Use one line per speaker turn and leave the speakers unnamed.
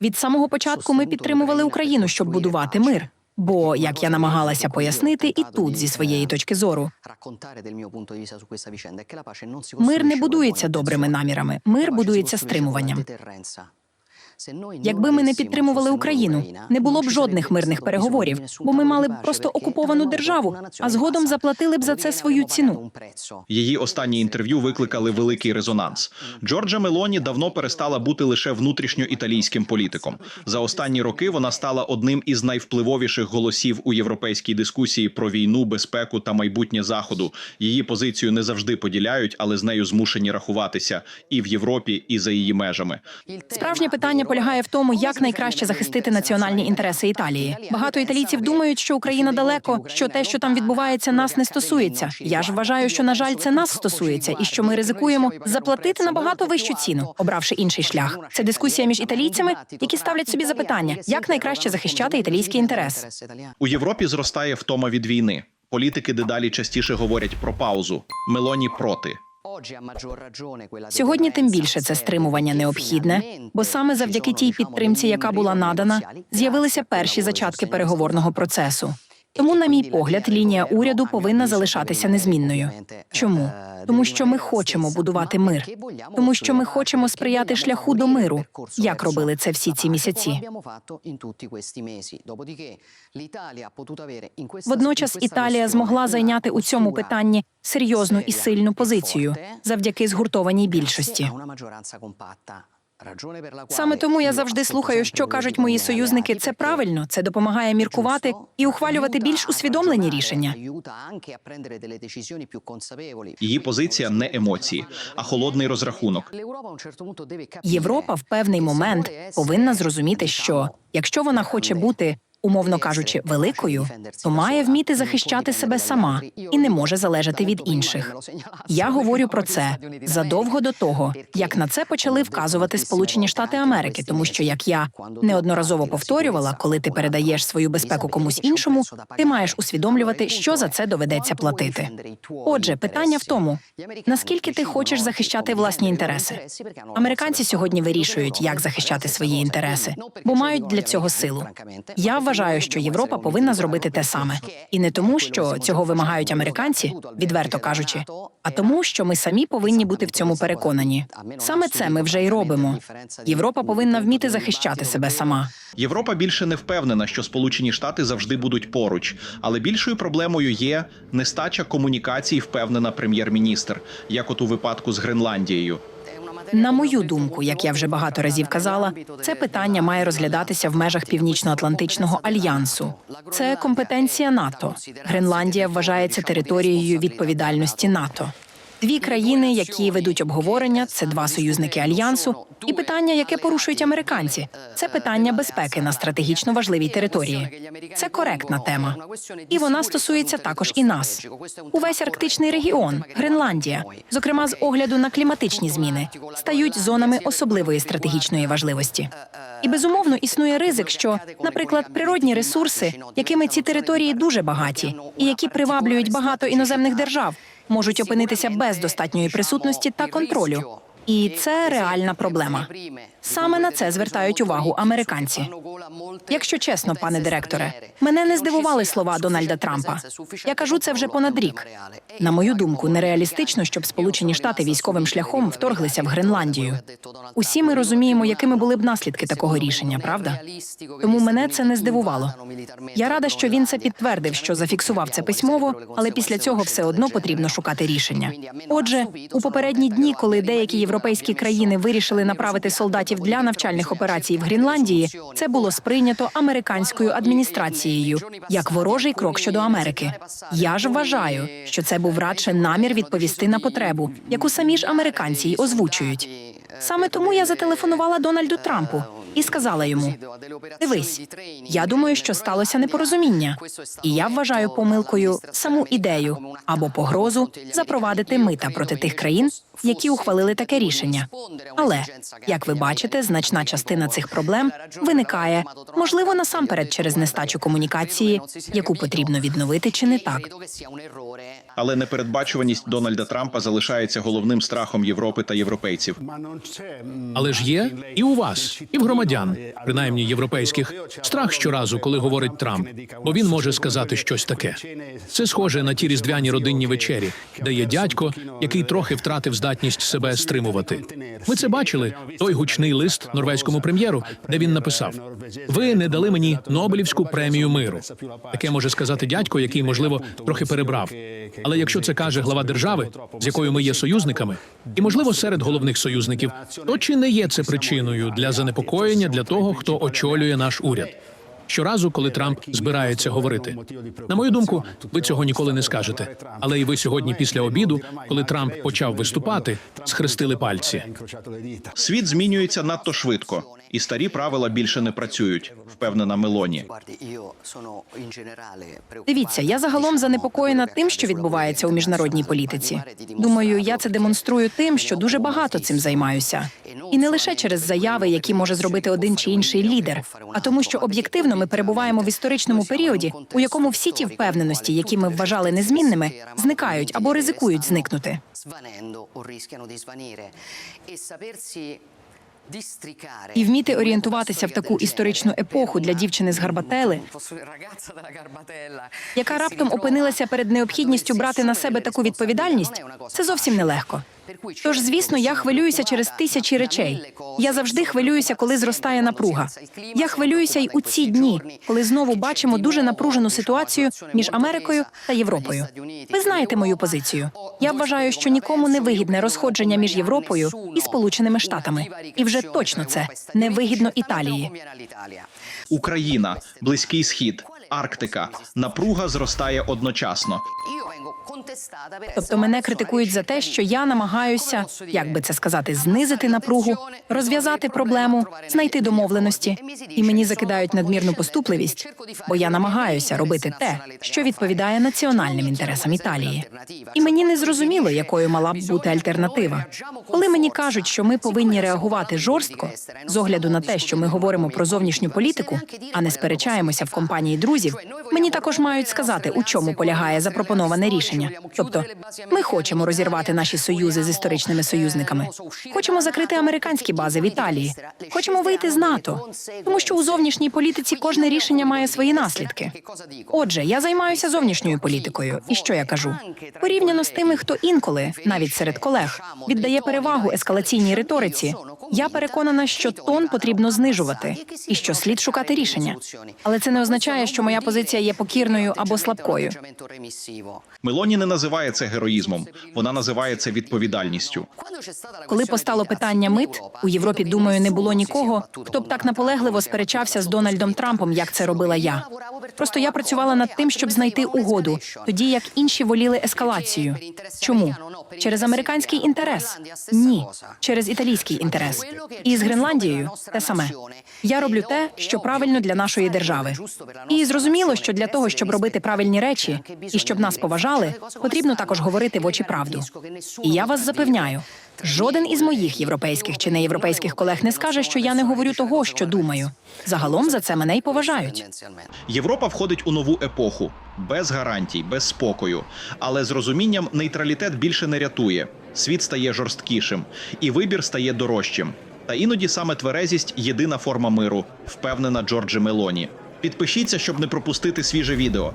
Від самого початку ми підтримували Україну, щоб будувати мир. Бо, як я намагалася пояснити, і тут зі своєї точки зору, мир не будується добрими намірами. Мир будується стримуванням. Якби ми не підтримували Україну, не було б жодних мирних переговорів, бо ми мали б просто окуповану державу, а згодом заплатили б за це свою ціну.
Її останні інтерв'ю викликали великий резонанс. Джорджа Мелоні давно перестала бути лише внутрішньоіталійським політиком. За останні роки вона стала одним із найвпливовіших голосів у європейській дискусії про війну, безпеку та майбутнє заходу. Її позицію не завжди поділяють, але з нею змушені рахуватися і в Європі, і за її межами.
Справжнє питання полягає в тому, як найкраще захистити національні інтереси Італії. Багато італійців думають, що Україна далеко, що те, що там відбувається, нас не стосується. Я ж вважаю, що на жаль, це нас стосується, і що ми ризикуємо заплатити набагато вищу ціну, обравши інший шлях. Це дискусія між італійцями, які ставлять собі запитання, як найкраще захищати італійський інтерес.
У Європі зростає втома від війни. Політики дедалі частіше говорять про паузу. Мелоні проти.
Сьогодні тим більше це стримування необхідне, бо саме завдяки тій підтримці, яка була надана, з'явилися перші зачатки переговорного процесу. Тому, на мій погляд, лінія уряду повинна залишатися незмінною. Чому? Тому що ми хочемо будувати мир, тому що ми хочемо сприяти шляху до миру, як робили це всі ці місяці. Водночас Італія змогла зайняти у цьому питанні серйозну і сильну позицію завдяки згуртованій більшості. Саме тому я завжди слухаю, що кажуть мої союзники. Це правильно, це допомагає міркувати і ухвалювати більш усвідомлені рішення.
Її позиція не емоції, а холодний розрахунок.
Європа в певний момент повинна зрозуміти, що якщо вона хоче бути, умовно кажучи, великою, то має вміти захищати себе сама і не може залежати від інших. Я говорю про це задовго до того, як на це почали вказувати Сполучені Штати Америки, тому що як я неодноразово повторювала, коли ти передаєш свою безпеку комусь іншому, ти маєш усвідомлювати, що за це доведеться платити. Отже, питання в тому, наскільки ти хочеш захищати власні інтереси. Американці сьогодні вирішують, як захищати свої інтереси, бо мають для цього силу. Я вважаю, що Європа повинна зробити те саме, і не тому, що цього вимагають американці, відверто кажучи, а тому, що ми самі повинні бути в цьому переконані. Саме це ми вже й робимо. Європа повинна вміти захищати себе сама.
Європа більше не впевнена, що Сполучені Штати завжди будуть поруч, але більшою проблемою є нестача комунікацій, впевнена прем'єр-міністр, як от у випадку з Гренландією.
На мою думку, як я вже багато разів казала, це питання має розглядатися в межах Північно-Атлантичного альянсу. Це компетенція НАТО. Гренландія вважається територією відповідальності НАТО. Дві країни, які ведуть обговорення, це два союзники альянсу, і питання, яке порушують американці, це питання безпеки на стратегічно важливій території. Це коректна тема. І вона стосується також і нас. Увесь арктичний регіон, Гренландія, зокрема з огляду на кліматичні зміни, стають зонами особливої стратегічної важливості. І безумовно існує ризик, що, наприклад, природні ресурси, якими ці території дуже багаті, і які приваблюють багато іноземних держав, можуть опинитися без достатньої присутності та контролю. І це реальна проблема. Саме на це звертають увагу американці. Якщо чесно, пане директоре, мене не здивували слова Дональда Трампа. Я кажу це вже понад рік. На мою думку, нереалістично, щоб Сполучені Штати військовим шляхом вторглися в Гренландію. Усі ми розуміємо, якими були б наслідки такого рішення, правда? Тому мене це не здивувало. Я рада, що він це підтвердив, що зафіксував це письмово, але після цього все одно потрібно шукати рішення. Отже, у попередні дні, коли деякі європейські країни вирішили направити солдатів для навчальних операцій в Гренландії, це було сприйнято американською адміністрацією як ворожий крок щодо Америки. Я ж вважаю, що це був радше намір відповісти на потребу, яку самі ж американці й озвучують. Саме тому я зателефонувала Дональду Трампу і сказала йому: Дивись, я думаю, що сталося непорозуміння, і я вважаю помилкою саму ідею або погрозу запровадити мита проти тих країн, які ухвалили таке рішення. Але як ви бачите, значна частина цих проблем виникає можливо насамперед через нестачу комунікації, яку потрібно відновити, чи не так.
Але непередбачуваність Дональда Трампа залишається головним страхом Європи та європейців.
Але ж є і у вас, і в громадян, принаймні європейських, страх щоразу, коли говорить Трамп, бо він може сказати щось таке. Це схоже на ті різдвяні родинні вечері, де є дядько, який трохи втратив здатність себе стримувати. Ми це бачили. Той гучний лист норвезькому прем'єру, де він написав: Ви не дали мені Нобелівську премію миру. Таке може сказати дядько, який можливо трохи перебрав. Але якщо це каже глава держави, з якою ми є союзниками, і можливо серед головних союзників, то чи не є це причиною для занепокоєння для того, хто очолює наш уряд? Щоразу, коли Трамп збирається говорити, на мою думку, ви цього ніколи не скажете. Але і ви сьогодні, після обіду, коли Трамп почав виступати, схрестили пальці.
Світ змінюється надто швидко, і старі правила більше не працюють, впевнена Мелоні.
Дивіться, я загалом занепокоєна тим, що відбувається у міжнародній політиці. Думаю, я це демонструю тим, що дуже багато цим займаюся, і не лише через заяви, які може зробити один чи інший лідер, а тому, що об'єктивно ми перебуваємо в історичному періоді, у якому всі ті впевненості, які ми вважали незмінними, зникають або ризикують зникнути.
e
І вміти орієнтуватися в таку історичну епоху для дівчини з Гарбатели, яка раптом опинилася перед необхідністю брати на себе таку відповідальність, це зовсім нелегко. Тож, звісно, я хвилююся через тисячі речей. Я завжди хвилююся, коли зростає напруга. Я хвилююся й у ці дні, коли знову бачимо дуже напружену ситуацію між Америкою та Європою. Ви знаєте мою позицію. Я вважаю, що нікому не вигідне розходження між Європою і Сполученими Штатами. І вже точно це невигідно Італії.
Україна, Близький Схід, Арктика. Напруга зростає одночасно.
Тобто мене критикують за те, що я намагаюся, як би це сказати, знизити напругу, розв'язати проблему, знайти домовленості. І мені закидають надмірну поступливість, бо я намагаюся робити те, що відповідає національним інтересам Італії. І мені не зрозуміло, якою мала б бути альтернатива. Коли мені кажуть, що ми повинні реагувати жорстко, з огляду на те, що ми говоримо про зовнішню політику, а не сперечаємося в компанії друзів, мені також мають сказати, у чому полягає запропоноване рішення. Тобто, ми хочемо розірвати наші союзи з історичними союзниками. Хочемо закрити американські бази в Італії. Хочемо вийти з НАТО, тому що у зовнішній політиці кожне рішення має свої наслідки. Отже, я займаюся зовнішньою політикою. І що я кажу? Порівняно з тими, хто інколи, навіть серед колег, віддає перевагу ескалаційній риториці. Я переконана, що тон потрібно знижувати і що слід шукати рішення. Але це не означає, що моя позиція є покірною або слабкою.
Мелоні не називає це героїзмом, вона називає це відповідальністю.
Коли постало питання мит у Європі, думаю, не було нікого, хто б так наполегливо сперечався з Дональдом Трампом, як це робила я. Просто я працювала над тим, щоб знайти угоду, тоді як інші воліли ескалацію. Чому через американський інтерес? Ні, через італійський інтерес. І з Гренландією те саме. Я роблю те, що правильно для нашої держави. І зрозуміло, що для того, щоб робити правильні речі і щоб нас поважали, потрібно також говорити в очі правду. І я вас запевняю, жоден із моїх європейських чи неєвропейських колег не скаже, що я не говорю того, що думаю. Загалом за це мене й поважають.
Європа входить у нову епоху без гарантій, без спокою. Але з розумінням нейтралітет більше не рятує. Світ стає жорсткішим, і вибір стає дорожчим. Та іноді саме тверезість єдина форма миру, впевнена Джорджі Мелоні. Підпишіться, щоб не пропустити свіже відео.